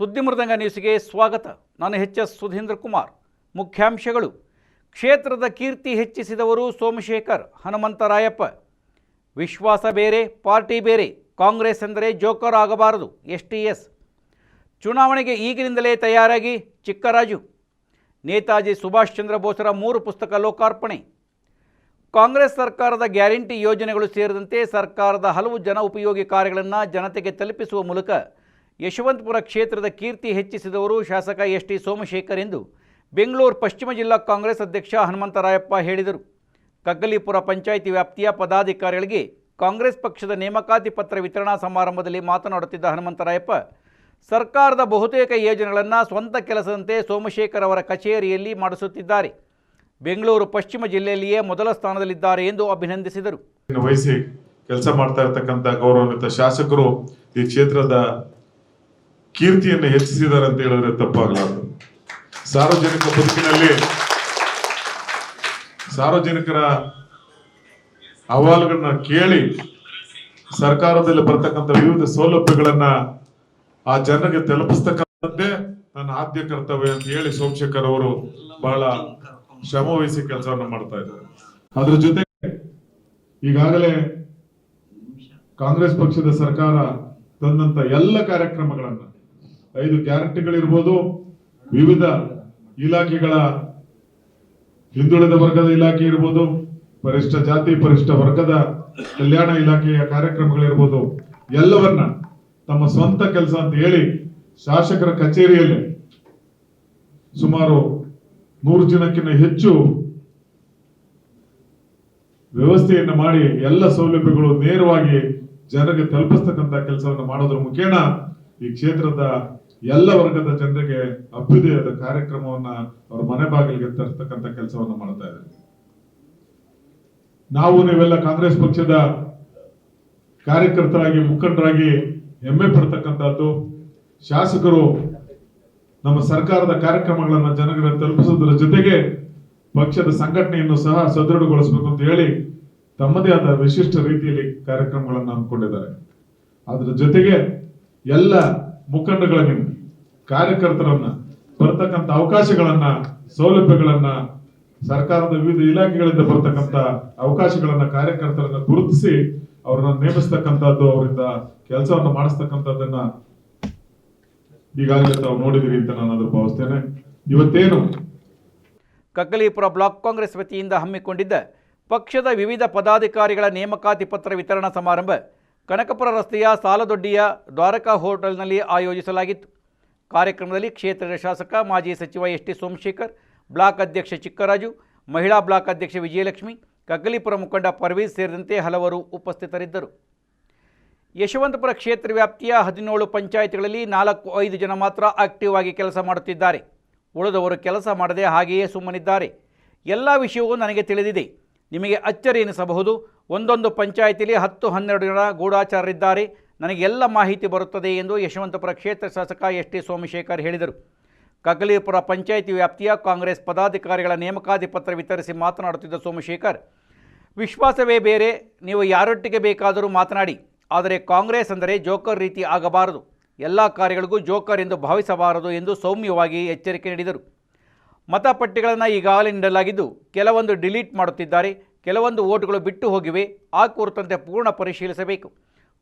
ಸುದ್ದಿ ಮೃದಂಗ ನ್ಯೂಸ್ಗೆ ಸ್ವಾಗತ. ನಾನು ಎಚ್ ಎಸ್ ಸುಧೀಂದ್ರ ಕುಮಾರ್. ಮುಖ್ಯಾಂಶಗಳು. ಕ್ಷೇತ್ರದ ಕೀರ್ತಿ ಹೆಚ್ಚಿಸಿದವರು ಸೋಮಶೇಖರ್ ಹನುಮಂತರಾಯಪ್ಪ ವಿಶ್ವಾಸ ಬೇರೆ, ಪಾರ್ಟಿ ಬೇರೆ, ಕಾಂಗ್ರೆಸ್ ಎಂದರೆ ಜೋಕರ್ ಆಗಬಾರದು, ಎಸ್ ಟಿ ಎಸ್. ಚುನಾವಣೆಗೆ ಈಗಿನಿಂದಲೇ ತಯಾರಾಗಿ, ಚಿಕ್ಕರಾಜು. ನೇತಾಜಿ ಸುಭಾಷ್ ಚಂದ್ರ ಬೋಸರ ಮೂರು ಪುಸ್ತಕ ಲೋಕಾರ್ಪಣೆ. ಕಾಂಗ್ರೆಸ್ ಸರ್ಕಾರದ ಗ್ಯಾರಂಟಿ ಯೋಜನೆಗಳು ಸೇರಿದಂತೆ ಸರ್ಕಾರದ ಹಲವು ಜನ ಉಪಯೋಗಿ ಕಾರ್ಯಗಳನ್ನು ಜನತೆಗೆ ತಲುಪಿಸುವ ಮೂಲಕ ಯಶವಂತಪುರ ಕ್ಷೇತ್ರದ ಕೀರ್ತಿ ಹೆಚ್ಚಿಸಿದವರು ಶಾಸಕ ಎಸ್ ಟಿ ಸೋಮಶೇಖರ್ ಎಂದು ಬೆಂಗಳೂರು ಪಶ್ಚಿಮ ಜಿಲ್ಲಾ ಕಾಂಗ್ರೆಸ್ ಅಧ್ಯಕ್ಷ ಹನುಮಂತರಾಯಪ್ಪ ಹೇಳಿದರು. ಕಗ್ಗಲಿಪುರ ಪಂಚಾಯಿತಿ ವ್ಯಾಪ್ತಿಯ ಪದಾಧಿಕಾರಿಗಳಿಗೆ ಕಾಂಗ್ರೆಸ್ ಪಕ್ಷದ ನೇಮಕಾತಿ ಪತ್ರ ವಿತರಣಾ ಸಮಾರಂಭದಲ್ಲಿ ಮಾತನಾಡುತ್ತಿದ್ದ ಹನುಮಂತರಾಯಪ್ಪ, ಸರ್ಕಾರದ ಬಹುತೇಕ ಯೋಜನೆಗಳನ್ನು ಸ್ವಂತ ಕೆಲಸದಂತೆ ಸೋಮಶೇಖರ್ ಅವರ ಕಚೇರಿಯಲ್ಲಿ ಮಾಡಿಸುತ್ತಿದ್ದಾರೆ. ಬೆಂಗಳೂರು ಪಶ್ಚಿಮ ಜಿಲ್ಲೆಯಲ್ಲಿಯೇ ಮೊದಲ ಸ್ಥಾನದಲ್ಲಿದ್ದಾರೆ ಎಂದು ಅಭಿನಂದಿಸಿದರು. ವಹಿಸಿ ಕೆಲಸ ಮಾಡ್ತಾ ಇರತಕ್ಕಂಥ ಗೌರವಾನ್ವಿತ ಶಾಸಕರು ಈ ಕ್ಷೇತ್ರದ ಕೀರ್ತಿಯನ್ನು ಹೆಚ್ಚಿಸಿದ್ದಾರೆ ಅಂತ ಹೇಳಿದ್ರೆ ತಪ್ಪಾಗಲಾರದು ಸಾರ್ವಜನಿಕ ಬದುಕಿನಲ್ಲಿ ಸಾರ್ವಜನಿಕರ ಅಹವಾಲುಗಳನ್ನ ಕೇಳಿ ಸರ್ಕಾರದಲ್ಲಿ ಬರ್ತಕ್ಕಂಥ ವಿವಿಧ ಸೌಲಭ್ಯಗಳನ್ನ ಆ ಜನರಿಗೆ ತಲುಪಿಸ್ತಕ್ಕಂಥದ್ದೇ ನನ್ನ ಆದ್ಯ ಕರ್ತವ್ಯ ಅಂತ ಹೇಳಿ ಸೋಮಶೇಖರ್ ಅವರು ಬಹಳ ಶ್ರಮವಹಿಸಿ ವಹಿಸಿ ಕೆಲಸವನ್ನ ಮಾಡ್ತಾ ಇದ್ದಾರೆ. ಅದ್ರ ಜೊತೆ ಈಗಾಗಲೇ ಕಾಂಗ್ರೆಸ್ ಪಕ್ಷದ ಸರ್ಕಾರ ತಂದಂತ ಎಲ್ಲ ಕಾರ್ಯಕ್ರಮಗಳನ್ನ ಐದು ಗ್ಯಾರಂಟಿಗಳಿರ್ಬೋದು ವಿವಿಧ ಇಲಾಖೆಗಳ ಹಿಂದುಳಿದ ವರ್ಗದ ಇಲಾಖೆ ಇರ್ಬೋದು, ಪರಿಷ್ಠ ಜಾತಿ, ಪರಿಷ್ಠ ವರ್ಗದ ಕಲ್ಯಾಣ ಇಲಾಖೆಯ ಕಾರ್ಯಕ್ರಮಗಳಿರ್ಬೋದು, ಎಲ್ಲವನ್ನ ತಮ್ಮ ಸ್ವಂತ ಕೆಲಸ ಅಂತ ಹೇಳಿ ಶಾಸಕರ ಕಚೇರಿಯಲ್ಲಿ ಸುಮಾರು ನೂರು ಜನಕ್ಕಿಂತ ಹೆಚ್ಚು ವ್ಯವಸ್ಥೆಯನ್ನು ಮಾಡಿ ಎಲ್ಲ ಸೌಲಭ್ಯಗಳು ನೇರವಾಗಿ ಜನರಿಗೆ ತಲುಪಿಸ್ತಕ್ಕಂಥ ಕೆಲಸವನ್ನು ಮಾಡೋದ್ರ ಮುಖೇನ ಈ ಕ್ಷೇತ್ರದ ಎಲ್ಲ ವರ್ಗದ ಜನರಿಗೆ ಅಭ್ಯುದಯದ ಕಾರ್ಯಕ್ರಮವನ್ನ ಅವರ ಮನೆ ಬಾಗಿಲಿಗೆ ತರ್ತಕ್ಕಂಥ ಕೆಲಸವನ್ನ ಮಾಡ್ತಾ ಇದ್ದಾರೆ. ನಾವು ನೀವೆಲ್ಲ ಕಾಂಗ್ರೆಸ್ ಪಕ್ಷದ ಕಾರ್ಯಕರ್ತರಾಗಿ, ಮುಖಂಡರಾಗಿ ಹೆಮ್ಮೆ ಪಡ್ತಕ್ಕಂಥದ್ದು, ಶಾಸಕರು ನಮ್ಮ ಸರ್ಕಾರದ ಕಾರ್ಯಕ್ರಮಗಳನ್ನ ಜನಗಳನ್ನ ತಲುಪಿಸೋದ್ರ ಜೊತೆಗೆ ಪಕ್ಷದ ಸಂಘಟನೆಯನ್ನು ಸಹ ಸದೃಢಗೊಳಿಸಬೇಕು ಅಂತ ಹೇಳಿ ತಮ್ಮದೇ ಆದ ವಿಶಿಷ್ಟ ರೀತಿಯಲ್ಲಿ ಕಾರ್ಯಕ್ರಮಗಳನ್ನು ಹಮ್ಮಿಕೊಂಡಿದ್ದಾರೆ. ಅದರ ಜೊತೆಗೆ ಎಲ್ಲ ಮುಖಂಡಗಳಿಗೆ ಕಾರ್ಯಕರ್ತರನ್ನ ಬರ್ತಕ್ಕಂಥ ಅವಕಾಶಗಳನ್ನ, ಸೌಲಭ್ಯಗಳನ್ನ, ಸರ್ಕಾರದ ವಿವಿಧ ಇಲಾಖೆಗಳಿಂದ ಬರ್ತಕ್ಕಂಥ ಅವಕಾಶಗಳನ್ನ ಕಾರ್ಯಕರ್ತರನ್ನ ಗುರುತಿಸಿ ಅವ್ರನ್ನ ನೇಮಿಸ್ತಕ್ಕಂಥದ್ದು ಅವರಿಂದ ಕೆಲಸವನ್ನ ಮಾಡಿಸ್ತಕ್ಕಂಥದ್ದನ್ನ ಈಗಾಗಲೇ ತಾವು ನೋಡಿದಿರಿ ಅಂತ ನಾನು ಅದ್ರ ಭಾವಿಸ್ತೇನೆ. ಇವತ್ತೇನು ಕಗ್ಗಲೀಪುರ ಬ್ಲಾಕ್ ಕಾಂಗ್ರೆಸ್ ವತಿಯಿಂದ ಹಮ್ಮಿಕೊಂಡಿದ್ದ ಪಕ್ಷದ ವಿವಿಧ ಪದಾಧಿಕಾರಿಗಳ ನೇಮಕಾತಿ ಪತ್ರ ವಿತರಣಾ ಸಮಾರಂಭ ಕನಕಪುರ ರಸ್ತೆಯ ಸಾಲದೊಡ್ಡಿಯ ದ್ವಾರಕಾ ಹೋಟೆಲ್ನಲ್ಲಿ ಆಯೋಜಿಸಲಾಗಿತ್ತು. ಕಾರ್ಯಕ್ರಮದಲ್ಲಿ ಕ್ಷೇತ್ರದ ಶಾಸಕ, ಮಾಜಿ ಸಚಿವ ಎಸ್ ಟಿ ಸೋಮಶೇಖರ್, ಬ್ಲಾಕ್ ಅಧ್ಯಕ್ಷ ಚಿಕ್ಕರಾಜು, ಮಹಿಳಾ ಬ್ಲಾಕ್ ಅಧ್ಯಕ್ಷ ವಿಜಯಲಕ್ಷ್ಮಿ, ಕಗ್ಗಲಿಪುರ ಮುಖಂಡ ಪರ್ವೀಜ್ ಸೇರಿದಂತೆ ಹಲವರು ಉಪಸ್ಥಿತರಿದ್ದರು. ಯಶವಂತಪುರ ಕ್ಷೇತ್ರ ವ್ಯಾಪ್ತಿಯ ಹದಿನೇಳು ಪಂಚಾಯಿತಿಗಳಲ್ಲಿ ನಾಲ್ಕು ಐದು ಜನ ಮಾತ್ರ ಆಕ್ಟಿವ್ ಆಗಿ ಕೆಲಸ ಮಾಡುತ್ತಿದ್ದಾರೆ. ಉಳಿದವರು ಕೆಲಸ ಮಾಡದೆ ಹಾಗೆಯೇ ಸುಮ್ಮನಿದ್ದಾರೆ. ಎಲ್ಲ ವಿಷಯವೂ ನನಗೆ ತಿಳಿದಿದೆ. ನಿಮಗೆ ಅಚ್ಚರಿ ಎನಿಸಬಹುದು. ಒಂದೊಂದು ಪಂಚಾಯಿತಿಯಲ್ಲಿ ಹತ್ತು ಹನ್ನೆರಡು ಜನ ಗೂಢಾಚಾರರಿದ್ದಾರೆ ನನಗೆ ಎಲ್ಲ ಮಾಹಿತಿ ಬರುತ್ತದೆ ಎಂದು ಯಶವಂತಪುರ ಕ್ಷೇತ್ರ ಶಾಸಕ ಎಸ್ ಟಿ ಸೋಮಶೇಖರ್ ಹೇಳಿದರು. ಕಗಲೀಪುರ ಪಂಚಾಯಿತಿ ವ್ಯಾಪ್ತಿಯ ಕಾಂಗ್ರೆಸ್ ಪದಾಧಿಕಾರಿಗಳ ನೇಮಕಾತಿ ಪತ್ರ ವಿತರಿಸಿ ಮಾತನಾಡುತ್ತಿದ್ದ ಸೋಮಶೇಖರ್, ವಿಶ್ವಾಸವೇ ಬೇರೆ, ನೀವು ಯಾರೊಟ್ಟಿಗೆ ಬೇಕಾದರೂ ಮಾತನಾಡಿ, ಆದರೆ ಕಾಂಗ್ರೆಸ್ ಅಂದರೆ ಜೋಕರ್ ರೀತಿ ಆಗಬಾರದು. ಎಲ್ಲ ಕಾರ್ಯಗಳಿಗೂ ಜೋಕರ್ ಎಂದು ಭಾವಿಸಬಾರದು ಎಂದು ಸೌಮ್ಯವಾಗಿ ಎಚ್ಚರಿಕೆ ನೀಡಿದರು. ಮತಪಟ್ಟಿಗಳನ್ನು ಈಗಾಗಲೇ ನೀಡಲಾಗಿದ್ದು, ಕೆಲವೊಂದು ಡಿಲೀಟ್ ಮಾಡುತ್ತಿದ್ದಾರೆ. ಕೆಲವೊಂದು ಓಟುಗಳು ಬಿಟ್ಟು ಹೋಗಿವೆ. ಆ ಕುರಿತಂತೆ ಪೂರ್ಣ ಪರಿಶೀಲಿಸಬೇಕು.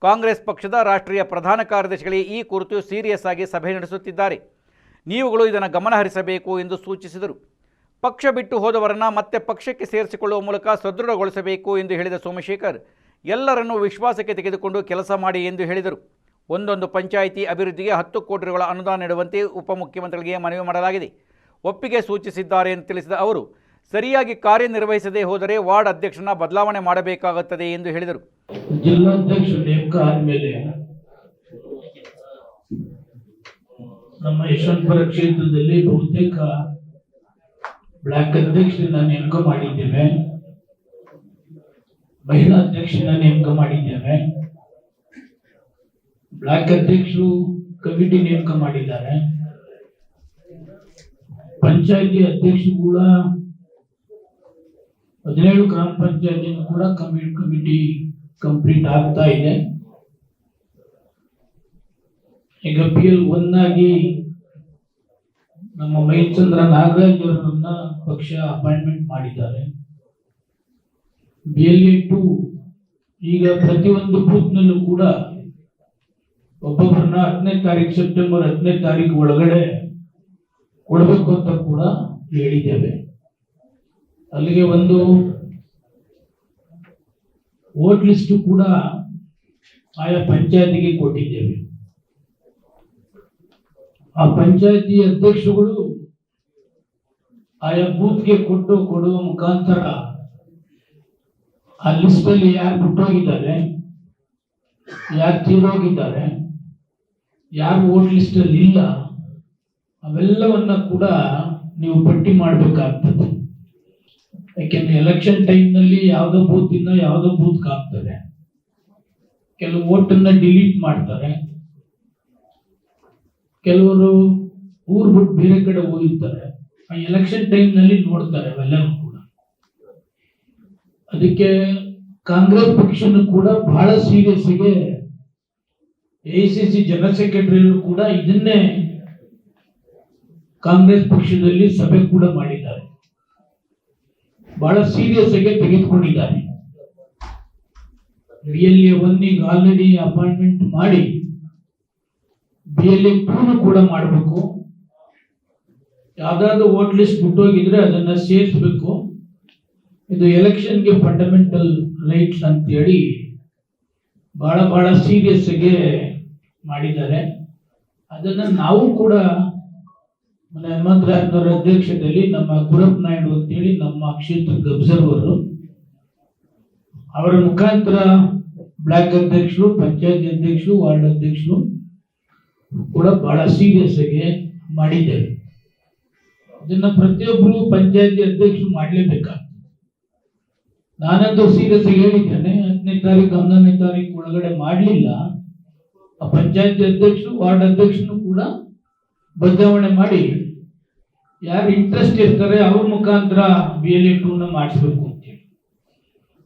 ಕಾಂಗ್ರೆಸ್ ಪಕ್ಷದ ರಾಷ್ಟ್ರೀಯ ಪ್ರಧಾನ ಕಾರ್ಯದರ್ಶಿಗಳಿಗೆ ಈ ಕುರಿತು ಸೀರಿಯಸ್ ಆಗಿ ಸಭೆ ನಡೆಸುತ್ತಿದ್ದಾರೆ. ನೀವುಗಳು ಇದನ್ನು ಗಮನಹರಿಸಬೇಕು ಎಂದು ಸೂಚಿಸಿದರು. ಪಕ್ಷ ಬಿಟ್ಟು ಹೋದವರನ್ನು ಮತ್ತೆ ಪಕ್ಷಕ್ಕೆ ಸೇರಿಸಿಕೊಳ್ಳುವ ಮೂಲಕ ಸದೃಢಗೊಳಿಸಬೇಕು ಎಂದು ಹೇಳಿದ ಸೋಮಶೇಖರ್, ಎಲ್ಲರನ್ನೂ ವಿಶ್ವಾಸಕ್ಕೆ ತೆಗೆದುಕೊಂಡು ಕೆಲಸ ಮಾಡಿ ಎಂದು ಹೇಳಿದರು. ಒಂದೊಂದು ಪಂಚಾಯಿತಿ ಅಭಿವೃದ್ಧಿಗೆ ಹತ್ತು ಕೋಟಿ ಅನುದಾನ ನೀಡುವಂತೆ ಉಪಮುಖ್ಯಮಂತ್ರಿಗಳಿಗೆ ಮನವಿ ಮಾಡಲಾಗಿದೆ. ಒಪ್ಪಿಗೆ ಸೂಚಿಸಿದ್ದಾರೆ ಎಂದು ತಿಳಿಸಿದ ಅವರು ಸರಿಯಾಗಿ ಕಾರ್ಯನಿರ್ವಹಿಸದೇ ಹೋದರೆ ವಾರ್ಡ್ ಅಧ್ಯಕ್ಷನ ಬದಲಾವಣೆ ಮಾಡಬೇಕಾಗುತ್ತದೆ ಎಂದು ಹೇಳಿದರು. ಜಿಲ್ಲಾಧ್ಯಕ್ಷ ನೇಮಕ ಆದ್ಮೇಲೆ ನಮ್ಮ ಯಶವಂತಪುರ ಕ್ಷೇತ್ರದಲ್ಲಿ ಬಹುತೇಕ ಬ್ಲಾಕ್ ಅಧ್ಯಕ್ಷರನ್ನ ನೇಮಕ ಮಾಡಿದ್ದೇವೆ. ಮಹಿಳಾ ಅಧ್ಯಕ್ಷರನ್ನ ನೇಮಕ ಮಾಡಿದ್ದೇವೆ. ಬ್ಲಾಕ್ ಅಧ್ಯಕ್ಷರು ಕಮಿಟಿ ನೇಮಕ ಮಾಡಿದ್ದಾರೆ. ಪಂಚಾಯತಿ ಅಧ್ಯಕ್ಷರು ಕೂಡ ಹದಿನೇಳು ಗ್ರಾಮ ಪಂಚಾಯತಿ ಕೂಡ ಕಮಿ ಕಮಿಟಿ ಕಂಪ್ಲೀಟ್ ಆಗ್ತಾ ಇದೆ. ಈಗ ಪಿ ಎಲ್ ಒನ್ ಆಗಿ ನಮ್ಮ ಮೈಲ್ಚಂದ್ರ ನಾಗರಾಜ್ ಅವರನ್ನ ಪಕ್ಷ ಅಪಾಯಿಂಟ್ಮೆಂಟ್ ಮಾಡಿದ್ದಾರೆ. ಬಿ ಎಲ್ ಎ ಟು ಈಗ ಪ್ರತಿಯೊಂದು ಬೂತ್ನಲ್ಲೂ ಕೂಡ ಒಬ್ಬೊಬ್ಬರನ್ನ ಹತ್ತನೇ ತಾರೀಕು ಸೆಪ್ಟೆಂಬರ್ ಹತ್ತನೇ ತಾರೀಕು ಒಳಗಡೆ ಕೊಡಬೇಕು ಅಂತ ಕೂಡ ಹೇಳಿದ್ದೇವೆ. ಅಲ್ಲಿಗೆ ಒಂದು ವೋಟ್ ಲಿಸ್ಟ್ ಕೂಡ ಆಯಾ ಪಂಚಾಯತಿಗೆ ಕೊಟ್ಟಿದ್ದೇವೆ. ಆ ಪಂಚಾಯತಿ ಅಧ್ಯಕ್ಷಗಳು ಆಯಾ ಬೂತ್ಗೆ ಕೊಟ್ಟು ಕೊಡುವ ಮುಖಾಂತರ ಆ ಲಿಸ್ಟ್ ಅಲ್ಲಿ ಯಾರು ಬಿಟ್ಟೋಗಿದ್ದಾರೆ, ಯಾರು ತೀರೋಗಿದ್ದಾರೆ, ಯಾರು ವೋಟ್ ಲಿಸ್ಟ್ ಅಲ್ಲಿ ಇಲ್ಲ, ಅವೆಲ್ಲವನ್ನ ಕೂಡ ನೀವು ಪಟ್ಟಿ ಮಾಡಬೇಕಾಗ್ತದೆ. ಯಾಕೆಂದ್ರೆ ಎಲೆಕ್ಷನ್ ಟೈಮ್ನಲ್ಲಿ ಯಾವುದೋ ಬೂತ್ ಇಂದ ಯಾವುದೋ ಬೂತ್ ಹಾಕ್ತಾರೆ ಕೆಲವು ಓಟನ್ನ ಡಿಲೀಟ್ ಮಾಡ್ತಾರೆ. ಕೆಲವರು ಊರ್ ಬಿಟ್ಟು ಬೇರೆ ಕಡೆ ಹೋಗಿರ್ತಾರೆ. ಆ ಎಲೆಕ್ಷನ್ ಟೈಮ್ನಲ್ಲಿ ನೋಡ್ತಾರೆ ಅವೆಲ್ಲರೂ ಕೂಡ. ಅದಕ್ಕೆ ಕಾಂಗ್ರೆಸ್ ಪಕ್ಷನೂ ಕೂಡ ಬಹಳ ಸೀರಿಯಸ್ ಆಗಿ ಎ ಸಿ ಸಿ ಜನರಲ್ ಸೆಕ್ರೆಟರಿಯವರು ಕೂಡ ಇದನ್ನೇ ಕಾಂಗ್ರೆಸ್ ಪಕ್ಷದಲ್ಲಿ ಸಭೆ ಕೂಡ ಮಾಡಿದ್ದಾರೆ. ಬಹಳ ಸೀರಿಯಸ್ ಆಗಿ ತೆಗೆದುಕೊಂಡಿದ್ದಾರೆ. B L A already appointment ಮಾಡಿ ಬಿ ಎಲ್ ಕೂಡ ಮಾಡಬೇಕು. ಯಾವ್ದಾದ್ರು ವೋಟ್ ಲಿಸ್ಟ್ ಬಿಟ್ಟೋಗಿದ್ರೆ ಅದನ್ನ ಸೇರಿಸಬೇಕು. ಇದು ಎಲೆಕ್ಷನ್ಗೆ ಫಂಡಮೆಂಟಲ್ ರೈಟ್ಸ್ ಅಂತೇಳಿ ಬಹಳ ಸೀರಿಯಸ್ ಆಗಿ ಮಾಡಿದ್ದಾರೆ. ಅದನ್ನ ನಾವು ಕೂಡ ಹನುಮಂತರಾಯನವರ ಅಧ್ಯಕ್ಷತೆಯಲ್ಲಿ ನಮ್ಮ ಗುರಪ್ಪ ನಾಯ್ಡು ಅಂತೇಳಿ ನಮ್ಮ ಕ್ಷೇತ್ರದ ಅಬ್ಸರ್ವರ್ ಅವರ. ಮುಖಾಂತರ ಬ್ಲಾಕ್ ಅಧ್ಯಕ್ಷರು, ಪಂಚಾಯತ್ ಅಧ್ಯಕ್ಷರು, ವಾರ್ಡ್ ಅಧ್ಯಕ್ಷರು ಕೂಡ ಬಹಳ ಸೀರಿಯಸ್ ಆಗಿ ಮಾಡಿದ್ದೇವೆ ಇದನ್ನ ಪ್ರತಿಯೊಬ್ಬರು ಪಂಚಾಯತಿ ಅಧ್ಯಕ್ಷರು ಮಾಡಲೇಬೇಕಾಗ್ತದೆ. ನಾನಂತೂ ಸೀರಿಯಸ್ ಆಗಿ ಹೇಳಿದ್ದೇನೆ, ಹತ್ತನೇ ತಾರೀಕು, ಹನ್ನೊಂದನೇ ತಾರೀಕು ಒಳಗಡೆ ಮಾಡಲಿಲ್ಲ. ಆ ಪಂಚಾಯತಿ ಅಧ್ಯಕ್ಷರು, ವಾರ್ಡ್ ಅಧ್ಯಕ್ಷರು ಕೂಡ ಬದಲಾವಣೆ ಮಾಡಿ ಯಾರು ಇಂಟ್ರೆಸ್ಟ್ ಇರ್ತಾರೆ ಅವ್ರ ಮುಖಾಂತರ ಬಿ ಎಲ್ ಎ ಟೂನ ಮಾಡಿಸ್ಬೇಕು ಅಂತೇಳಿ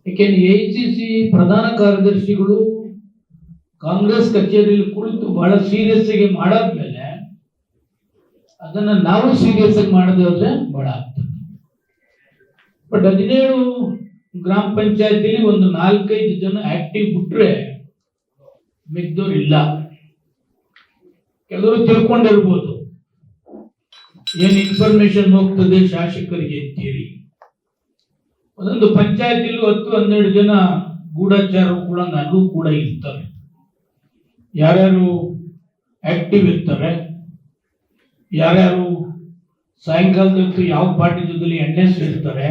ಯಾಕೆಂದ್ರೆ ಎ ಸಿ ಸಿ ಪ್ರಧಾನ ಕಾರ್ಯದರ್ಶಿಗಳು ಕಾಂಗ್ರೆಸ್ ಕಚೇರಿಯಲ್ಲಿ ಕುಳಿತು ಬಹಳ ಸೀರಿಯಸ್ ಆಗಿ ಮಾಡಾದ್ಮೇಲೆ ಅದನ್ನ ನಾವು ಸೀರಿಯಸ್ ಆಗಿ ಮಾಡದೆ ಬಹಳ ಆಗ್ತದೆ. ಬಟ್ ಹದಿನೇಳು ಗ್ರಾಮ ಪಂಚಾಯತಿಲಿ ಒಂದು ನಾಲ್ಕೈದು ಜನ ಆಕ್ಟಿವ್ ಬಿಟ್ರೆ ಮಿಗ್ದವ್ರು ಇಲ್ಲ. ಕೆಲವರು ತಿಳ್ಕೊಂಡಿರ್ಬೋದು. ಏನ್ ಇನ್ಫಾರ್ಮೇಶನ್ ಹೋಗ್ತದೆ ಶಾಸಕರಿಗೆ ಅಂತೇಳಿ. ಒಂದೊಂದು ಪಂಚಾಯತಿಲೂ ಹತ್ತು ಹನ್ನೆರಡು ಜನ ಗೂಢಚಾರರು ಕೂಡ ನನಗೂ ಕೂಡ ಇರ್ತಾರೆ. ಯಾರ್ಯಾರು ಆಕ್ಟಿವ್ ಇರ್ತಾರೆ, ಯಾರ್ಯಾರು ಸಾಯಂಕಾಲದ ಹೊತ್ತು ಯಾವ ಪಾರ್ಟಿ ಜೊತೆಲಿ ಎಣ್ಣೆ ಇರ್ತಾರೆ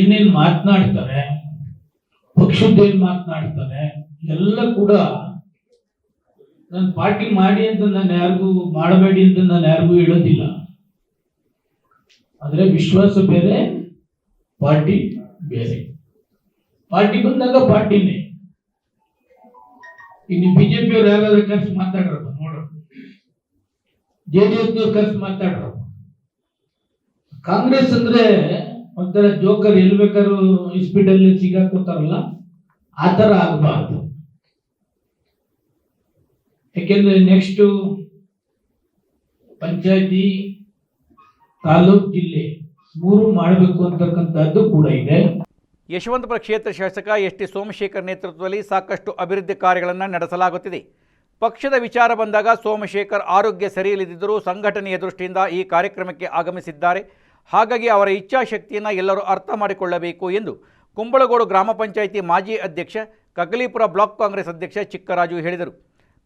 ಏನೇನು ಮಾತನಾಡ್ತಾರೆ ಪಕ್ಷದ್ದೇನು ಮಾತನಾಡ್ತಾರೆ, ಎಲ್ಲ ಕೂಡ ನಾನು ಪಾರ್ಟಿ ಮಾಡಿ ಅಂತ ನಾನು ಯಾರಿಗೂ ಮಾಡಬೇಡಿ ಅಂತ ನಾನು ಯಾರಿಗೂ ಹೇಳೋದಿಲ್ಲ. ಆದ್ರೆ ವಿಶ್ವಾಸ ಬೇರೆ, ಪಾರ್ಟಿ ಬೇರೆ. ಪಾರ್ಟಿ ಬಂದಾಗ ಪಾರ್ಟಿನೇ. ಇನ್ನು ಬಿಜೆಪಿ ಅವ್ರು ಯಾರಾದ್ರೂ ಖರ್ಚು ಮಾತಾಡ್ರಪ್ಪ, ನೋಡ್ರ. ಜೆ ಡಿ ಎಸ್ ಖರ್ಚು ಮಾತಾಡ್ರಪ್ಪ. ಕಾಂಗ್ರೆಸ್ ಅಂದ್ರೆ ಒಂಥರ ಜೋಕರ್ ಎಲ್ಲಿ ಬೇಕಾದ್ರೂ ಇಸ್ಪೀಟಲ್ಲಿ ಸಿಗಾಕೋತಾರಲ್ಲ ಆ ಥರ ಆಗಬಾರ್ದು. ಯಾಕೆಂದ್ರೆ ನೆಕ್ಸ್ಟ್ ಪಂಚಾಯತಿ ತಾಲೂಕ್ ಜಿಲ್ಲೆ ಮೂರು ಮಾಡಬೇಕು ಅಂತಕ್ಕಂಥದ್ದು ಕೂಡ ಇದೆ. ಯಶವಂತಪುರ ಕ್ಷೇತ್ರ ಶಾಸಕ ಎಸ್ ಟಿ ಸೋಮಶೇಖರ್ ನೇತೃತ್ವದಲ್ಲಿ ಸಾಕಷ್ಟು ಅಭಿವೃದ್ಧಿ ಕಾರ್ಯಗಳನ್ನು ನಡೆಸಲಾಗುತ್ತಿದೆ. ಪಕ್ಷದ ವಿಚಾರ ಬಂದಾಗ ಸೋಮಶೇಖರ್ ಆರೋಗ್ಯ ಸರಿಯಿಲ್ಲದಿದ್ದರೂ ಸಂಘಟನೆಯ ದೃಷ್ಟಿಯಿಂದ ಈ ಕಾರ್ಯಕ್ರಮಕ್ಕೆ ಆಗಮಿಸಿದ್ದಾರೆ. ಹಾಗಾಗಿ ಅವರ ಇಚ್ಛಾಶಕ್ತಿಯನ್ನು ಎಲ್ಲರೂ ಅರ್ಥ ಮಾಡಿಕೊಳ್ಳಬೇಕು ಎಂದು ಕುಂಬಳಗೋಡು ಗ್ರಾಮ ಪಂಚಾಯಿತಿ ಮಾಜಿ ಅಧ್ಯಕ್ಷ ಕಗಲೀಪುರ ಬ್ಲಾಕ್ ಕಾಂಗ್ರೆಸ್ ಅಧ್ಯಕ್ಷ ಚಿಕ್ಕರಾಜು ಹೇಳಿದರು.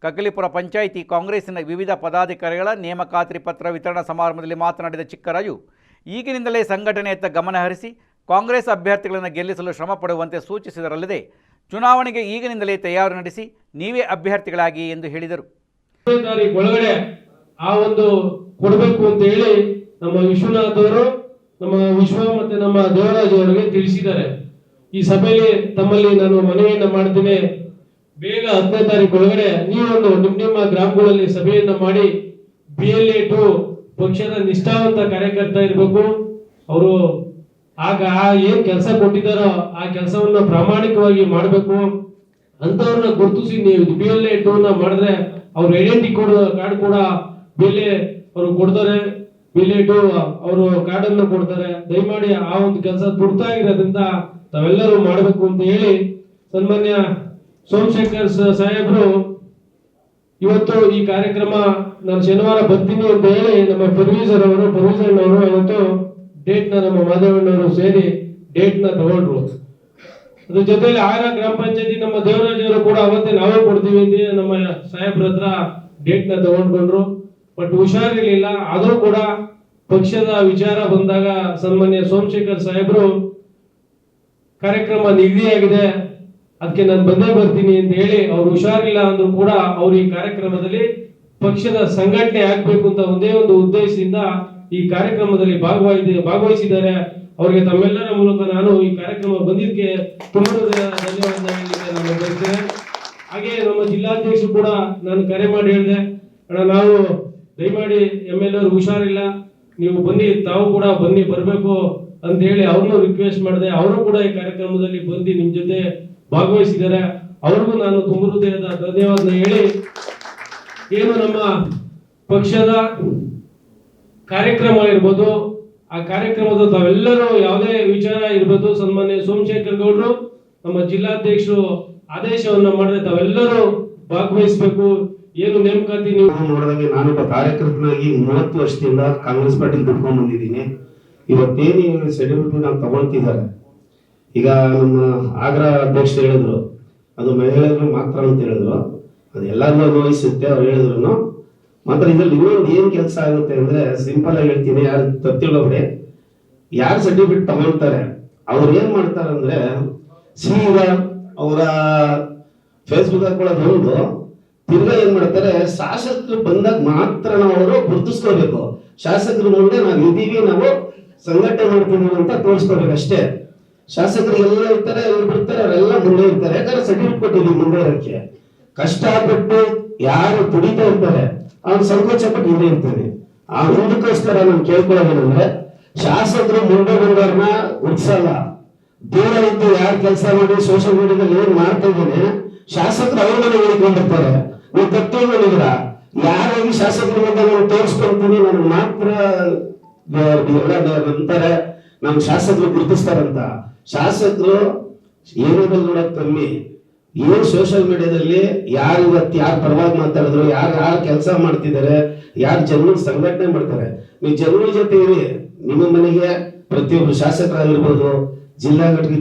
ಕಗ್ಗಲೀಪುರ ಪಂಚಾಯಿತಿ ಕಾಂಗ್ರೆಸ್ಸಿನ ವಿವಿಧ ಪದಾಧಿಕಾರಿಗಳ ನೇಮಕಾತಿ ಪತ್ರ ವಿತರಣಾ ಸಮಾರಂಭದಲ್ಲಿ ಮಾತನಾಡಿದ ಚಿಕ್ಕರಾಜು, ಈಗಿನಿಂದಲೇ ಸಂಘಟನೆಯತ್ತ ಗಮನ ಹರಿಸಿ ಕಾಂಗ್ರೆಸ್ ಅಭ್ಯರ್ಥಿಗಳನ್ನು ಗೆಲ್ಲಿಸಲು ಶ್ರಮ ಪಡುವಂತೆ ಸೂಚಿಸಿದರಲ್ಲದೆ, ಚುನಾವಣೆಗೆ ಈಗಿನಿಂದಲೇ ತಯಾರು ನಡೆಸಿ ನೀವೇ ಅಭ್ಯರ್ಥಿಗಳಾಗಿ ಎಂದು ಹೇಳಿದರು. ಒಳಗಡೆ ಆ ಒಂದು ಕೊಡಬೇಕು ಅಂತ ಹೇಳಿ ನಮ್ಮ ವಿಶ್ವನಾಥ್ ಅವರು, ನಮ್ಮ ವಿಶ್ವ ಮತ್ತೆ ನಮ್ಮ ದೇವರಾಜ್ ಅವರಿಗೆ ತಿಳಿಸಿದ್ದಾರೆ. ಈ ಸಭೆಯಲ್ಲಿ ತಮ್ಮಲ್ಲಿ ನಾನು ಮನವಿಯನ್ನ ಮಾಡ್ತೀನಿ. ಬೇಗ ಹತ್ತನೇ ತಾರೀಕು ಒಳಗಡೆ ನೀವೊಂದು ನಿಮ್ ನಿಮ್ಮ ಗ್ರಾಮಗಳಲ್ಲಿ ಸಭೆಯನ್ನ ಮಾಡಿ ಬಿ ಎಲ್ ಎ ಟು ಪಕ್ಷದ ನಿಷ್ಠಾವಂತ ಕಾರ್ಯಕರ್ತ ಇರಬೇಕು. ಅವರು ಆಗ ಆ ಏನ್ ಕೆಲಸ ಕೊಟ್ಟಿದ್ದಾರೋ ಆ ಕೆಲಸವನ್ನ ಪ್ರಾಮಾಣಿಕವಾಗಿ ಮಾಡಬೇಕು. ಅಂತವ್ರನ್ನ ಗುರುತಿಸಿ ನೀವು ಬಿ ಎಲ್ ಎ ಟೂನ ಮಾಡಿದ್ರೆ ಅವ್ರ ಐಡೆಂಟಿ ಕೋಡ್ ಕಾರ್ಡ್ ಕೂಡ ಬೆಲೆ ಅವರು ಕೊಡ್ತಾರೆ. ಬಿಲೆಟು ಅವರು ಕಾರ್ಡ್ ಅನ್ನು ಕೊಡ್ತಾರೆ. ದಯಮಾಡಿ ಆ ಒಂದು ಕೆಲಸ ತುರ್ತಾಗಿರೋದ್ರಿಂದ ತಾವೆಲ್ಲರೂ ಮಾಡಬೇಕು ಅಂತ ಹೇಳಿ ಸನ್ಮಾನ್ಯ ಸೋಮಶೇಖರ್ ಸಾಹೇಬ್ರು, ಇವತ್ತು ಈ ಕಾರ್ಯಕ್ರಮ ನಾನು ಶನಿವಾರ ಬರ್ತೀನಿ ಅಂತ ಹೇಳಿ ನಮ್ಮ ಪರ್ವೀಸರ್ ಅವರು ಪರ್ವೀಸರ್ ಅವರು ಇವತ್ತು ಡೇಟ್ನ ನಮ್ಮ ಮಾಧವಣ್ಣವರು ಸೇರಿ ಡೇಟ್ನ ತಗೊಂಡ್ರು. ಅದ್ರ ಜೊತೆಲಿ ಆಯಾ ಗ್ರಾಮ ಪಂಚಾಯತಿ ನಮ್ಮ ದೇವರಾಜವರು ಕೂಡ ಅವತ್ತೇ ನಾವೇ ಕೊಡ್ತೀವಿ ಅಂತ ನಮ್ಮ ಸಾಹೇಬ್ರ ಹತ್ರ ಡೇಟ್ನ ತಗೊಂಡ್ಕೊಂಡ್ರು. ಬಟ್ ಹುಷಾರಿರ್ಲಿಲ್ಲ, ಆದರೂ ಕೂಡ ಪಕ್ಷದ ವಿಚಾರ ಬಂದಾಗ ಸನ್ಮಾನ್ಯ ಸೋಮಶೇಖರ್ ಸಾಹೇಬ್ರು ಕಾರ್ಯಕ್ರಮ ನಿಗದಿಯಾಗಿದೆ. ಅದಕ್ಕೆ ನಾನು ಬಂದೇ ಬರ್ತೀನಿ ಅಂತ ಹೇಳಿ ಅವ್ರು ಹುಷಾರಿಲ್ಲ ಅಂದ್ರೂ ಕೂಡ ಅವ್ರು ಈ ಕಾರ್ಯಕ್ರಮದಲ್ಲಿ ಪಕ್ಷದ ಸಂಘಟನೆ ಆಗ್ಬೇಕು ಅಂತ ಒಂದೇ ಒಂದು ಉದ್ದೇಶದಿಂದ ಈ ಕಾರ್ಯಕ್ರಮದಲ್ಲಿ ಭಾಗವಹಿಸಿ ಭಾಗವಹಿಸಿದ್ದಾರೆ. ಅವರಿಗೆ ತಮ್ಮೆಲ್ಲರ ಮೂಲಕ ನಾನು ಈ ಕಾರ್ಯಕ್ರಮ ಬಂದಿದ್ದಕ್ಕೆ ತುಂಬ ಧನ್ಯವಾದ ಹಾಗೆ ನಮ್ಮ ಜಿಲ್ಲಾಧ್ಯಕ್ಷರು ಕೂಡ ನಾನು ಕರೆ ಮಾಡಿ ಹೇಳಿದೆ, ಅಣ್ಣ, ನಾವು ದಯಮಾಡಿ ಎಂ ಎಲ್ ಅವ್ರಿಗೆ ಹುಷಾರಿಲ್ಲ. ನೀವು ಬನ್ನಿ, ತಾವು ಕೂಡ ಬನ್ನಿ, ಬರಬೇಕು ಅಂತ ಹೇಳಿ ಅವ್ರನ್ನೂ ರಿಕ್ವೆಸ್ಟ್ ಮಾಡಿದೆ. ಅವರು ಕೂಡ ಈ ಕಾರ್ಯಕ್ರಮದಲ್ಲಿ ಬಂದು ನಿಮ್ಮ ಜೊತೆ ಭಾಗವಹಿಸಿದ್ದಾರೆ. ಅವ್ರಿಗೂ ನಾನು ತುಂಬ ಹೃದಯದ ಧನ್ಯವಾದ ಹೇಳಿ, ಏನು ನಮ್ಮ ಪಕ್ಷದ ಕಾರ್ಯಕ್ರಮ ಇರ್ಬೋದು, ಆ ಕಾರ್ಯಕ್ರಮದ ತಾವೆಲ್ಲರೂ ಯಾವುದೇ ವಿಚಾರ ಇರ್ಬೋದು, ಸನ್ಮಾನ್ಯ ಸೋಮಶೇಖರ್ ಗೌಡರು, ನಮ್ಮ ಜಿಲ್ಲಾಧ್ಯಕ್ಷರು ಆದೇಶವನ್ನ ಮಾಡಿದ್ರೆ ತಾವೆಲ್ಲರೂ ಭಾಗವಹಿಸಬೇಕು. ಏನು ನೇಮಕಾತಿ ನೀವು ನೋಡಿದಾಗ ನಾನೊಬ್ಬ ಕಾರ್ಯಕರ್ತನಾಗಿ ಮೂವತ್ತು ವರ್ಷದಿಂದ ಕಾಂಗ್ರೆಸ್ ಪಾರ್ಟಿ ದುಡ್ಕೊಂಡ್ ಬಂದಿದ್ದೀನಿ. ಇವತ್ತೇನು ಶೆಡ್ಯೂಲ್ ನಾವು ತಗೊಳ್ತಿದ್ದಾರೆ? ಈಗ ನಮ್ಮ ಆಗ್ರಾ ಅಧ್ಯಕ್ಷರು ಹೇಳಿದ್ರು. ಅದು ಮಹಿಳೆಯರು ಮಾತ್ರ ಅಂತ ಹೇಳಿದ್ರು. ಅದು ಎಲ್ಲರಿಗೂ ಅನುಭವಿಸುತ್ತೆ ಅವ್ರು ಹೇಳಿದ್ರು ಮಾತ್ರ ಇದ್ರಲ್ಲಿ ಇನ್ನೊಂದು ಏನ್ ಕೆಲಸ ಆಗುತ್ತೆ ಅಂದ್ರೆ ಸಿಂಪಲ್ ಆಗಿ ಹೇಳ್ತೀನಿ, ಯಾರು ತಪ್ಪಿಲ್ಲೊಬ್ರೆ ಯಾರು ಸರ್ಟಿಫಿಕೇಟ್ ತಗೊಳ್ತಾರೆ, ಅವ್ರು ಏನ್ ಮಾಡ್ತಾರೆ ಅಂದ್ರೆ ಸೀದಾ ಅವರ ಫೇಸ್ಬುಕ್ ಹಾಕೊಳ್ಳೋದು ಒಂದು ತಿರ್ಗ ಏನ್ ಮಾಡ್ತಾರೆ, ಶಾಸಕರು ಬಂದಾಗ ಮಾತ್ರ ನಾವು ಅವರು ಗುರುತಿಸ್ಕೋಬೇಕು ಶಾಸಕರು ಮುಂದೆ ನಾವು ಇದೀವಿ, ನಾವು ಸಂಘಟನೆ ಮಾಡ್ತಿದ್ದೀವಿ ಅಂತ ತೋರಿಸ್ಕೋಬೇಕು ಅಷ್ಟೇ ಶಾಸಕರು ಎಲ್ಲ ಇರ್ತಾರೆ ಎಲ್ಲ ಬಿಡ್ತಾರೆ, ಅವರೆಲ್ಲ ಮುಂದೆ ಇರ್ತಾರೆ. ಯಾಕಂದ್ರೆ ಸರ್ಟಿಫಿಕೇಟ್ ಕೊಟ್ಟಿದ್ದೀವಿ ಮುಂದೆ ಕಷ್ಟ ಕಷ್ಟಪಟ್ಟು ಯಾರು ದುಡಿತಾ ಇರ್ತಾರೆ ಅವ್ನು ಸಂಕೋಚ ಪಟ್ಟು ಹಿಂದೆ ಇರ್ತಾನೆ ಆ ಹಿಂದಕ್ಕೋಸ್ಕರ ನಾನು ಕೇಳ್ಕೊಳ್ಳೋದೇನಂದ್ರೆ, ಶಾಸಕರು ಮುಂದೆ ಬಂದವ್ರನ್ನ ಉತ್ಸಲ್ಲ ದೂರ ಇದ್ದು ಯಾರು ಕೆಲಸ ಮಾಡಿ ಸೋಷಿಯಲ್ ಮೀಡಿಯಾದಲ್ಲಿ ಏನ್ ಮಾಡ್ತಾ ಇದ್ದಾನೆ, ಶಾಸಕರು ಅವ್ರ ಮನೆ ಉಳಿಕೊಂಡಿರ್ತಾರೆ ನೀವು ತಪ್ಪಿಕೊಂಡಿದ್ರ ಯಾರಾಗಿ ಶಾಸಕರ ಮುಂದೆ ನಾನು ತೋರಿಸ್ಕೊಂತೀನಿ ನನಗೆ ಮಾತ್ರ ಅಂತಾರೆ. ನಮ್ಮ ಶಾಸಕರು ಗುರುತಿಸ್ತಾರಂತ. ಶಾಸಕರು ಏನಿದ್ರು ನೋಡೋದು ಕಮ್ಮಿ ಏನ್ ಸೋಷಿಯಲ್ ಮೀಡಿಯಾದಲ್ಲಿ ಯಾರು ಇವತ್ತು ಯಾರು ಪರವಾಗಿ ಮಾತಾಡಿದ್ರು ಯಾರು ಯಾರು ಕೆಲಸ ಮಾಡ್ತಿದ್ದಾರೆ ಯಾರು ಜನಗಳ ಸಂಘಟನೆ ಮಾಡ್ತಾರೆ? ನೀವು ಜನರ ಜೊತೆ ಇರಿ. ನಿಮ್ಮ ಮನೆಗೆ ಪ್ರತಿಯೊಬ್ಬರು ಶಾಸಕರಾಗಿರ್ಬೋದು ಜಿಲ್ಲಾ ಘಟಕ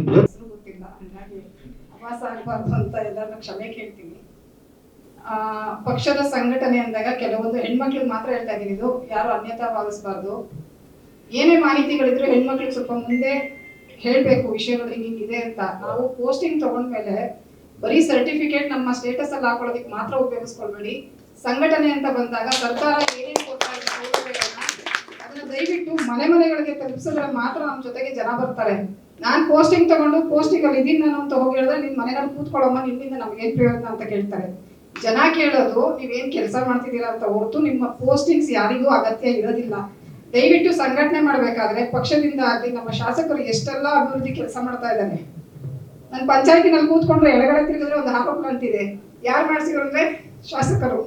ಆಗಬಾರ್ದು ಅಂತ ಎಲ್ಲರನ್ನ ಕ್ಷಮೆ ಕೇಳ್ತೀನಿ. ಆ, ಪಕ್ಷದ ಸಂಘಟನೆ ಅಂದಾಗ ಕೆಲವೊಂದು ಹೆಣ್ಮಕ್ಳಿಗೆ ಮಾತ್ರ ಹೇಳ್ತಾ ಇದ್ದೀನಿ ಇದು ಯಾರು ಅನ್ಯತಾ ಭಾವಿಸಬಾರ್ದು ಏನೇ ಮಾಹಿತಿಗಳಿದ್ರು ಹೆಣ್ಮಕ್ಳಿಗೆ ಸ್ವಲ್ಪ ಮುಂದೆ ಹೇಳ್ಬೇಕು ವಿಷಯಗಳು ಹಿಂಗಿದೆ ಅಂತ. ನಾವು ಪೋಸ್ಟಿಂಗ್ ತಗೊಂಡ್ಮೇಲೆ ಬರೀ ಸರ್ಟಿಫಿಕೇಟ್ ನಮ್ಮ ಸ್ಟೇಟಸ್ ಅಲ್ಲಿ ಹಾಕೊಳ್ಳೋದಕ್ಕೆ ಮಾತ್ರ ಉಪಯೋಗಿಸ್ಕೊಳ್ಬೇಡಿ. ಸಂಘಟನೆ ಅಂತ ಬಂದಾಗ ಸರ್ಕಾರ ಏನೇನು ಕೊಡ್ತಾ ಇದೆ ಅದನ್ನ ದಯವಿಟ್ಟು ಮನೆ ಮನೆಗಳಿಗೆ ತಲುಪಿಸಿದ್ರೆ ಮಾತ್ರ ನಮ್ಮ ಜೊತೆಗೆ ಜನ ಬರ್ತಾರೆ. ನಾನು ಪೋಸ್ಟಿಂಗ್ ತಗೊಂಡು ಪೋಸ್ಟಿಂಗ್ ಅಲ್ಲಿ ಇದೀನಿ ನಾನು ಅಂತ ಹೋಗಿ ಹೇಳಿದ್ರೆ ನಿನ್ ಮನೆಯಲ್ಲಿ ಕೂತ್ಕೊಳ್ಳೋಮ್ಮ ನಿಮ್ಮಿಂದ ನಮ್ಗೆ ಏನ್ ಪ್ರಯೋಜನ ಅಂತ ಕೇಳ್ತಾರೆ. ಜನ ಕೇಳೋದು, ನೀವೇನ್ ಕೆಲಸ ಮಾಡ್ತಿದ್ದೀರಾ ಅಂತ ಹೊರತು ನಿಮ್ಮ ಪೋಸ್ಟಿಂಗ್ಸ್ ಯಾರಿಗೂ ಅಗತ್ಯ ಇರೋದಿಲ್ಲ. ದಯವಿಟ್ಟು ಸಂಘಟನೆ ಮಾಡಬೇಕಾದ್ರೆ ಪಕ್ಷದಿಂದ ಆಗಲಿ ನಮ್ಮ ಶಾಸಕರು ಎಷ್ಟೆಲ್ಲ ಅಭಿವೃದ್ಧಿ ಕೆಲಸ ಮಾಡ್ತಾ ಇದ್ದಾನೆ. ನನ್ನ ಪಂಚಾಯತಿನಲ್ಲಿ ಕೂತ್ಕೊಂಡ್ರೆ ಎಡಗಡೆ ತಿರುಗಿದ್ರೆ ಒಂದು ಆರೋಪ ಅಂತಿದೆ. ಯಾರು ಮಾಡಿಸಿದ್ರು ಅಂದ್ರೆ ಶಾಸಕರು.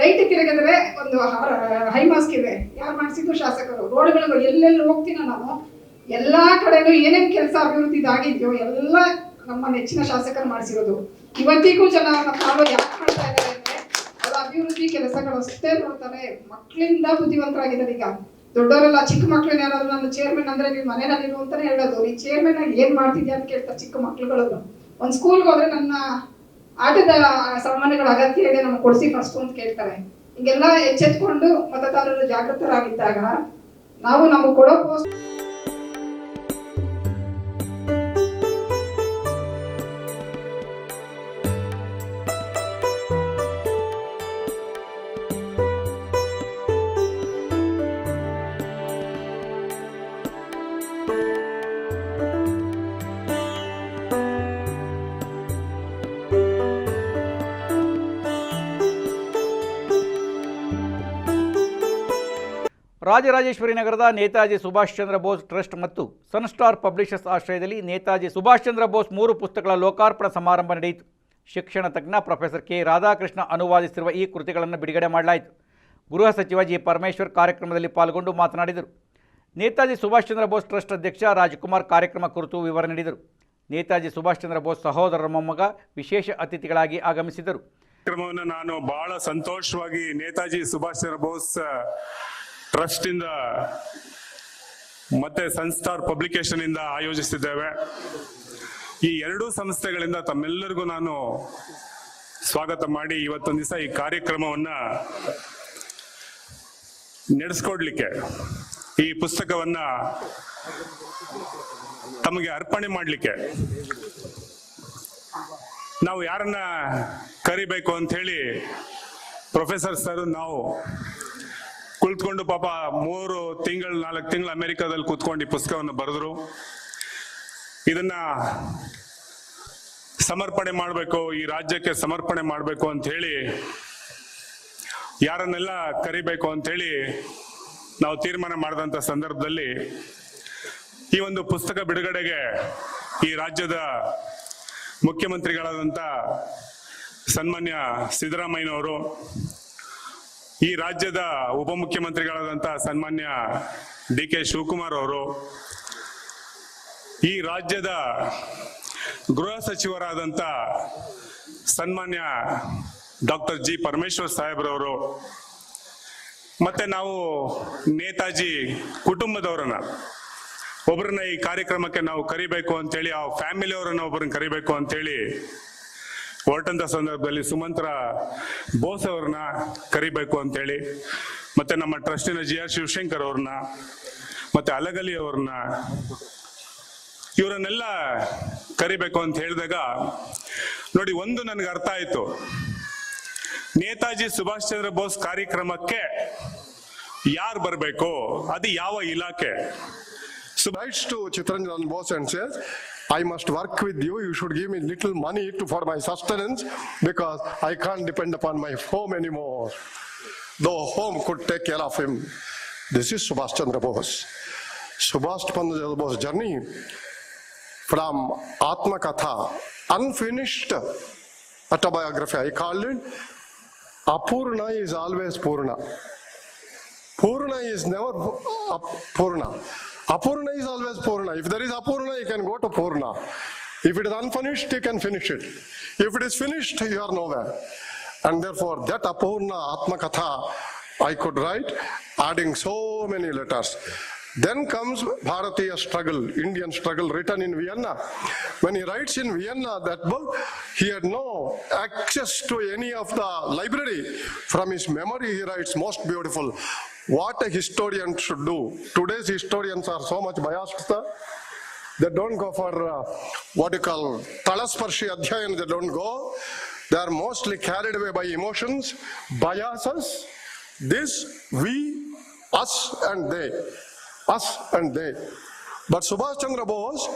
ರೈಟ್ ತಿರುಗಿದ್ರೆ ಒಂದು ಹೈ ಮಾಸ್ಕ್ ಇದೆ. ಯಾರು ಮಾಡಿಸಿದ್ರು ಶಾಸಕರು. ರೋಡ್ಗಳು ಎಲ್ಲೆಲ್ಲಿ ಹೋಗ್ತೀನೋ ನಾನು, ಎಲ್ಲಾ ಕಡೆನೂ ಏನೇನು ಕೆಲಸ ಅಭಿವೃದ್ಧಿ ಆಗಿದೆಯೋ ಎಲ್ಲ ನಮ್ಮ ನೆಚ್ಚಿನ ಶಾಸಕರು ಮಾಡಿಸಿರೋದು. ಇವತ್ತಿಗೂ ಜನ ನಮ್ಮ ಯಾಕೆ ಮಾಡ್ತಾ ಇದ್ದಾರೆ ಅಂದ್ರೆ ಅವರ ಅಭಿವೃದ್ಧಿ ಕೆಲಸಗಳು ಅಷ್ಟೇ ನೋಡ್ತಾರೆ ಮಕ್ಕಳಿಂದ ಬುದ್ಧಿವಂತರಾಗಿದ್ದಾರೆ ಈಗ. ದೊಡ್ಡವರೆಲ್ಲ ಚಿಕ್ಕ ಮಕ್ಕಳನ್ನ ಯಾರಾದ್ರೂ ನಾನು ಚೇರ್ಮನ್ ಅಂದ್ರೆ ನೀವು ಮನೆಯಲ್ಲಿ ಇರು ಅಂತಾನೆ ಹೇಳೋದು. ಈ ಚೇರ್ಮನ್ ಏನ್ ಮಾಡ್ತಿದ್ಯಾ ಅಂತ ಕೇಳ್ತಾರೆ ಚಿಕ್ಕ ಮಕ್ಳುಗಳನ್ನು. ಒಂದ್ ಸ್ಕೂಲ್ಗೆ ಹೋದ್ರೆ ನನ್ನ ಆಟದ ಸಾಮಾನ್ಯಗಳ ಅಗತ್ಯ ಇದೆ, ನಮ್ಗೆ ಕೊಡಿಸಿ ಫಸ್ಟ್ ಅಂತ ಕೇಳ್ತಾರೆ. ಹಿಂಗೆಲ್ಲ ಎಚ್ಚೆತ್ಕೊಂಡು ಮತದಾರರು ಜಾಗೃತರಾಗಿದ್ದಾಗ ನಾವು ನಮಗೆ ಕೊಡೋ ಪೋಸ್ಟ್ ರಾಜರಾಜೇಶ್ವರಿ ನಗರದ ನೇತಾಜಿ ಸುಭಾಷ್ ಚಂದ್ರ ಬೋಸ್ ಟ್ರಸ್ಟ್ ಮತ್ತು ಸನ್ಸ್ಟಾರ್ ಪಬ್ಲಿಷರ್ಸ್ ಆಶ್ರಯದಲ್ಲಿ ನೇತಾಜಿ ಸುಭಾಷ್ ಚಂದ್ರ ಬೋಸ್ ಮೂರು ಪುಸ್ತಕಗಳ ಲೋಕಾರ್ಪಣ ಸಮಾರಂಭ ನಡೆಯಿತು. ಶಿಕ್ಷಣ ತಜ್ಞ ಪ್ರೊಫೆಸರ್ ಕೆ ರಾಧಾಕೃಷ್ಣ ಅನುವಾದಿಸಿರುವ ಈ ಕೃತಿಗಳನ್ನು ಬಿಡುಗಡೆ ಮಾಡಲಾಯಿತು. ಗೃಹ ಸಚಿವ ಜಿ ಪರಮೇಶ್ವರ್ ಕಾರ್ಯಕ್ರಮದಲ್ಲಿ ಪಾಲ್ಗೊಂಡು ಮಾತನಾಡಿದರು. ನೇತಾಜಿ ಸುಭಾಷ್ ಚಂದ್ರ ಬೋಸ್ ಟ್ರಸ್ಟ್ ಅಧ್ಯಕ್ಷ ರಾಜ್ಕುಮಾರ್ ಕಾರ್ಯಕ್ರಮ ಕುರಿತು ವಿವರ ನೀಡಿದರು. ನೇತಾಜಿ ಸುಭಾಷ್ ಚಂದ್ರ ಬೋಸ್ ಸಹೋದರ ಮೊಮ್ಮಗ ವಿಶೇಷ ಅತಿಥಿಗಳಾಗಿ ಆಗಮಿಸಿದರು. ನಾನು ಬಹಳ ಸಂತೋಷವಾಗಿ ನೇತಾಜಿ ಸುಭಾಷ್ ಚಂದ್ರ ಬೋಸ್ ಟ್ರಸ್ಟ್ ಇಂದ ಮತ್ತೆ ಸನ್ಸ್ಟಾರ್ ಪಬ್ಲಿಕೇಶನ್ ಇಂದ ಆಯೋಜಿಸಿದ್ದೇವೆ ಈ ಎರಡೂ ಸಂಸ್ಥೆಗಳಿಂದ ತಮ್ಮೆಲ್ಲರಿಗೂ ನಾನು ಸ್ವಾಗತ ಮಾಡಿ ಇವತ್ತೊಂದು ದಿವಸ ಈ ಕಾರ್ಯಕ್ರಮವನ್ನ ನಡೆಸ್ಕೊಡ್ಲಿಕ್ಕೆ ಈ ಪುಸ್ತಕವನ್ನ ತಮಗೆ ಅರ್ಪಣೆ ಮಾಡಲಿಕ್ಕೆ. ನಾವು ಯಾರನ್ನ ಕರಿಬೇಕು ಅಂತ ಹೇಳಿ ಪ್ರೊಫೆಸರ್ ಸರ್, ನಾವು ಕುಳಿತುಕೊಂಡು ಪಾಪ ಮೂರು ತಿಂಗಳು, ನಾಲ್ಕು ತಿಂಗಳು ಅಮೆರಿಕಾದಲ್ಲಿ ಕೂತ್ಕೊಂಡು ಈ ಪುಸ್ತಕವನ್ನು ಬರೆದ್ರು. ಇದನ್ನ ಸಮರ್ಪಣೆ ಮಾಡಬೇಕು, ಈ ರಾಜ್ಯಕ್ಕೆ ಸಮರ್ಪಣೆ ಮಾಡಬೇಕು ಅಂತ ಹೇಳಿ, ಯಾರನ್ನೆಲ್ಲ ಕರಿಬೇಕು ಅಂತ ಹೇಳಿ ನಾವು ತೀರ್ಮಾನ ಮಾಡಿದಂತ ಸಂದರ್ಭದಲ್ಲಿ ಈ ಒಂದು ಪುಸ್ತಕ ಬಿಡುಗಡೆಗೆ ಈ ರಾಜ್ಯದ ಮುಖ್ಯಮಂತ್ರಿಗಳಾದಂಥ ಸನ್ಮಾನ್ಯ ಸಿದ್ದರಾಮಯ್ಯನವರು ಈ ರಾಜ್ಯದ ಉಪಮುಖ್ಯಮಂತ್ರಿಗಳಾದಂತಹ ಸನ್ಮಾನ್ಯ ಡಿ ಕೆ ಶಿವಕುಮಾರ್ ಅವರು ಈ ರಾಜ್ಯದ ಗೃಹ ಸಚಿವರಾದಂಥ ಸನ್ಮಾನ್ಯ ಡಾಕ್ಟರ್ ಜಿ. ಪರಮೇಶ್ವರ್ ಸಾಹೇಬ್ರವರು ಮತ್ತೆ ನಾವು ನೇತಾಜಿ ಕುಟುಂಬದವರನ್ನ ಒಬ್ಬರನ್ನ ಈ ಕಾರ್ಯಕ್ರಮಕ್ಕೆ ನಾವು ಕರಿಬೇಕು ಅಂತೇಳಿ, ಆ ಫ್ಯಾಮಿಲಿಯವರನ್ನ ಒಬ್ಬರನ್ನ ಕರಿಬೇಕು ಅಂತೇಳಿ ಹೊರಟಂತ ಸಂದರ್ಭದಲ್ಲಿ ಸುಮಂತ್ರ ಬೋಸ್ ಅವ್ರನ್ನ ಕರಿಬೇಕು ಅಂತೇಳಿ ಮತ್ತೆ ನಮ್ಮ ಟ್ರಸ್ಟಿನ ಜಿ ಆರ್ ಶಿವಶಂಕರ್ ಅವ್ರನ್ನ ಮತ್ತೆ ಅಲಗಲಿ ಅವ್ರನ್ನ ಇವರನ್ನೆಲ್ಲ ಕರಿಬೇಕು ಅಂತ ಹೇಳಿದಾಗ ನೋಡಿ ಒಂದು ನನಗೆ ಅರ್ಥ ಆಯ್ತು. ನೇತಾಜಿ ಸುಭಾಷ್ ಚಂದ್ರ ಬೋಸ್ ಕಾರ್ಯಕ್ರಮಕ್ಕೆ ಯಾರು ಬರಬೇಕು? ಅದು ಯಾವ ಇಲಾಖೆ? Subhash to Chittaranjan Bose and says, I must work with you, you should give me little money to, for my sustenance because I can't depend upon my home anymore. Though home could take care of him. This is Subhash Chandra Bose. Subhash Chandra Bose journey from Atma Katha, unfinished autobiography, I called it. Apurna is always Purna. Purna is never Purna. Apurna is always Purna. If there is Apurna, you can go to Purna. If it is unfinished, you can finish it. If it is finished, you are nowhere. And therefore, that Apurna Atmakatha I could write, adding so many letters. Then comes Bharatiya struggle, Indian struggle written in Vienna. When he writes in Vienna that book, he had no access to any of the library. From his memory, he writes most beautiful. What a historian should do. Today's historians are so much biased. They don't go for uh, what you call talasparshi adhyayan, they don't go. They are mostly carried away by emotions, biases. This, we, us and they. Us and they. But Subhash Chandra Bose,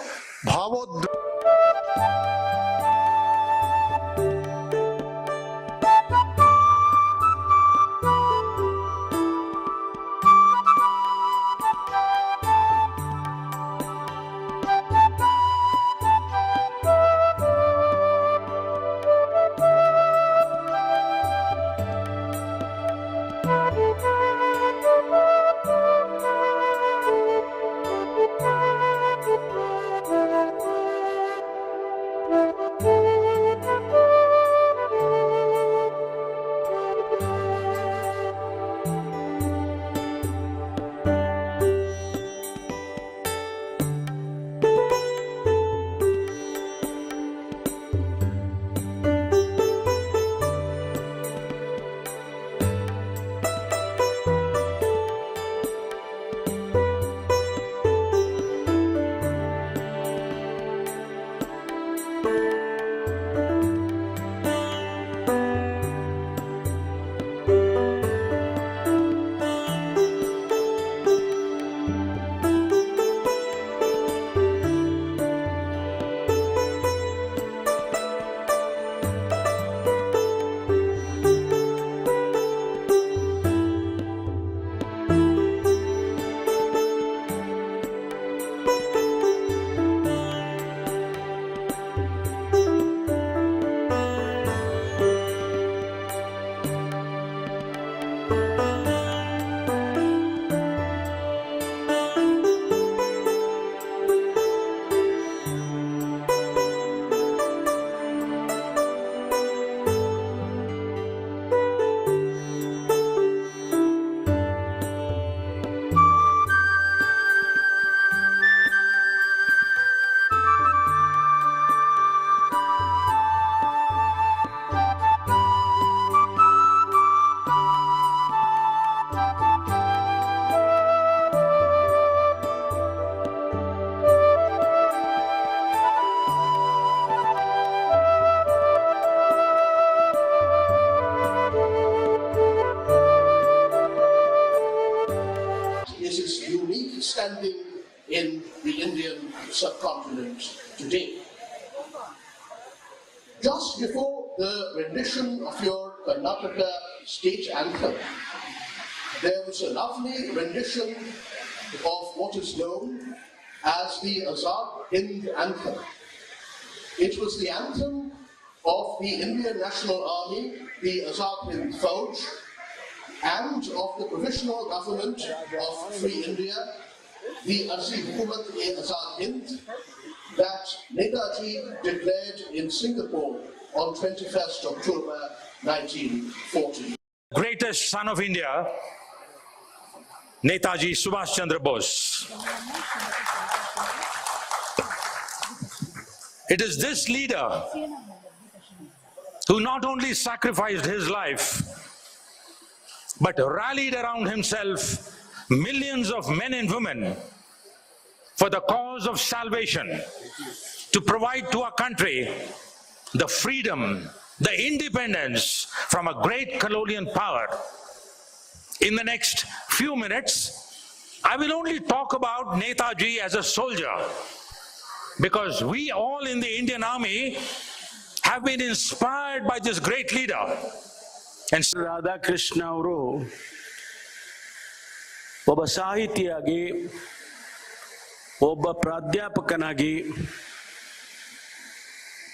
Bhavod. standing in the Indian subcontinent today. Just before the rendition of your Karnataka state anthem, there was a lovely rendition of what is known as the Azad Hind anthem. It was the anthem of the Indian National Army, the Azad Hind Fauj, and of the provisional government of Free India, the Arzi Hukumat e Azad Hind, that Netaji declared in Singapore on 21st October 1940. greatest son of India, Netaji Subhash Chandra Bose. It is this leader who not only sacrificed his life, but rallied around himself millions of men and women for the cause of salvation, to provide to our country the freedom, the independence from a great colonial power. In the next few minutes, I will only talk about Netaji as a soldier because we all in the Indian Army have been inspired by this great leader. And Radhakrishna ಅವರು ಒಬ್ಬ ಸಾಹಿತಿಯಾಗಿ, ಒಬ್ಬ ಪ್ರಾಧ್ಯಾಪಕನಾಗಿ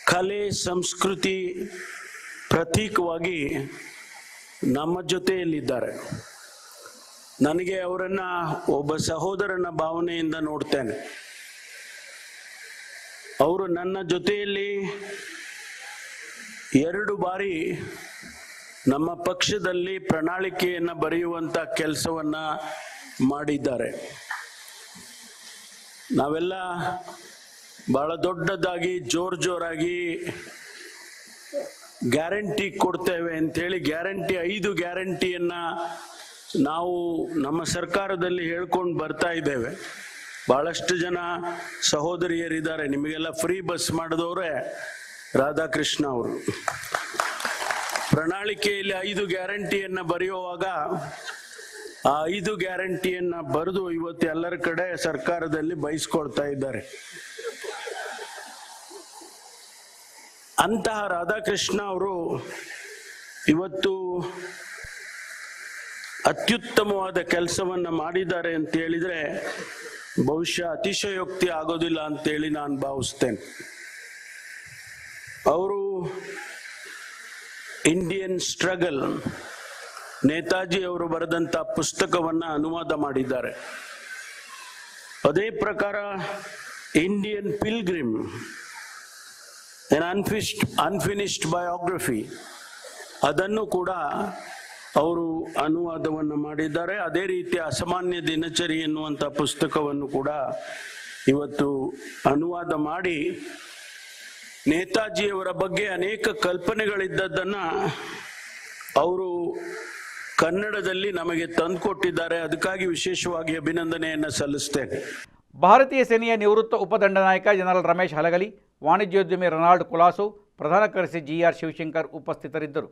ಕಲೆ, ಸಂಸ್ಕೃತಿ ಪ್ರತೀಕವಾಗಿ ನಮ್ಮ ಜೊತೆಯಲ್ಲಿದ್ದಾರೆ. ನನಗೆ ಅವರನ್ನ, ಒಬ್ಬ ಸಹೋದರನ ಭಾವನೆಯಿಂದ ನೋಡ್ತೇನೆ. ಅವರು ನನ್ನ ಜೊತೆಯಲ್ಲಿ ಎರಡು ಬಾರಿ ನಮ್ಮ ಪಕ್ಷದಲ್ಲಿ ಪ್ರಣಾಳಿಕೆಯನ್ನು ಬರೆಯುವಂತ ಕೆಲಸವನ್ನ ಮಾಡಿದ್ದಾರೆ. ನಾವೆಲ್ಲ ಬಹಳ ದೊಡ್ಡದಾಗಿ, ಜೋರ್ ಜೋರಾಗಿ ಗ್ಯಾರಂಟಿ ಕೊಡ್ತೇವೆ ಅಂತೇಳಿ ಗ್ಯಾರಂಟಿ, ಐದು ಗ್ಯಾರಂಟಿಯನ್ನ ನಾವು ನಮ್ಮ ಸರ್ಕಾರದಲ್ಲಿ ಹೇಳ್ಕೊಂಡು ಬರ್ತಾ ಇದ್ದೇವೆ. ಬಹಳಷ್ಟು ಜನ ಸಹೋದರಿಯರಿದ್ದಾರೆ. ನಿಮಗೆಲ್ಲ ಫ್ರೀ ಬಸ್ ಮಾಡಿದವರೇ ರಾಧಾಕೃಷ್ಣ ಅವರು. ಪ್ರಣಾಳಿಕೆಯಲ್ಲಿ ಐದು ಗ್ಯಾರಂಟಿಯನ್ನ ಬರೆಯುವಾಗ, ಆ ಐದು ಗ್ಯಾರಂಟಿಯನ್ನ ಬರೆದು ಇವತ್ತು ಎಲ್ಲರ ಕಡೆ ಸರ್ಕಾರದಲ್ಲಿ ಬಯಸ್ಕೊಳ್ತಾ ಇದ್ದಾರೆ. ಅಂತಹ ರಾಧಾಕೃಷ್ಣ ಅವರು ಇವತ್ತು ಅತ್ಯುತ್ತಮವಾದ ಕೆಲಸವನ್ನ ಮಾಡಿದ್ದಾರೆ ಅಂತ ಹೇಳಿದ್ರೆ ಬಹುಶಃ ಅತಿಶಯೋಕ್ತಿ ಆಗೋದಿಲ್ಲ ಅಂತೇಳಿ ನಾನು ಭಾವಿಸ್ತೇನೆ. ಅವರು ಇಂಡಿಯನ್ ಸ್ಟ್ರಗಲ್ ನೇತಾಜಿ ಅವರು ಬರೆದಂತ ಪುಸ್ತಕವನ್ನ ಅನುವಾದ ಮಾಡಿದ್ದಾರೆ. ಅದೇ ಪ್ರಕಾರ ಇಂಡಿಯನ್ ಪಿಲ್ಗ್ರಿಮ್ ಎನ್ ಅನ್ಫಿಸ್ಟ್ ಅನ್ಫಿನಿಶ್ಡ್ ಬಯೋಗ್ರಫಿ ಅದನ್ನು ಕೂಡ ಅವರು ಅನುವಾದವನ್ನು ಮಾಡಿದ್ದಾರೆ. ಅದೇ ರೀತಿ ಅಸಾಮಾನ್ಯ ದಿನಚರಿ ಎನ್ನುವಂಥ ಪುಸ್ತಕವನ್ನು ಕೂಡ ಇವತ್ತು ಅನುವಾದ ಮಾಡಿ ನೇತಾಜಿಯವರ ಬಗ್ಗೆ ಅನೇಕ ಕಲ್ಪನೆಗಳಿದ್ದದ್ದನ್ನ ಅವರು ಕನ್ನಡದಲ್ಲಿ ನಮಗೆ ತಂದುಕೊಟ್ಟಿದ್ದಾರೆ. ಅದಕ್ಕಾಗಿ ವಿಶೇಷವಾಗಿ ಅಭಿನಂದನೆಯನ್ನು ಸಲ್ಲಿಸ್ತೇನೆ. ಭಾರತೀಯ ಸೇನೆಯ ನಿವೃತ್ತ ಉಪದಂಡನಾಯಕ ಜನರಲ್ ರಮೇಶ್ ಹಲಗಲಿ, ವಾಣಿಜ್ಯೋದ್ಯಮಿ ರೊನಾಲ್ಡ್ ಕುಲಾಸು, ಪ್ರಧಾನ ಕಾರ್ಯದರ್ಶಿ ಜಿ ಆರ್ ಶಿವಶಂಕರ್ ಉಪಸ್ಥಿತರಿದ್ದರು.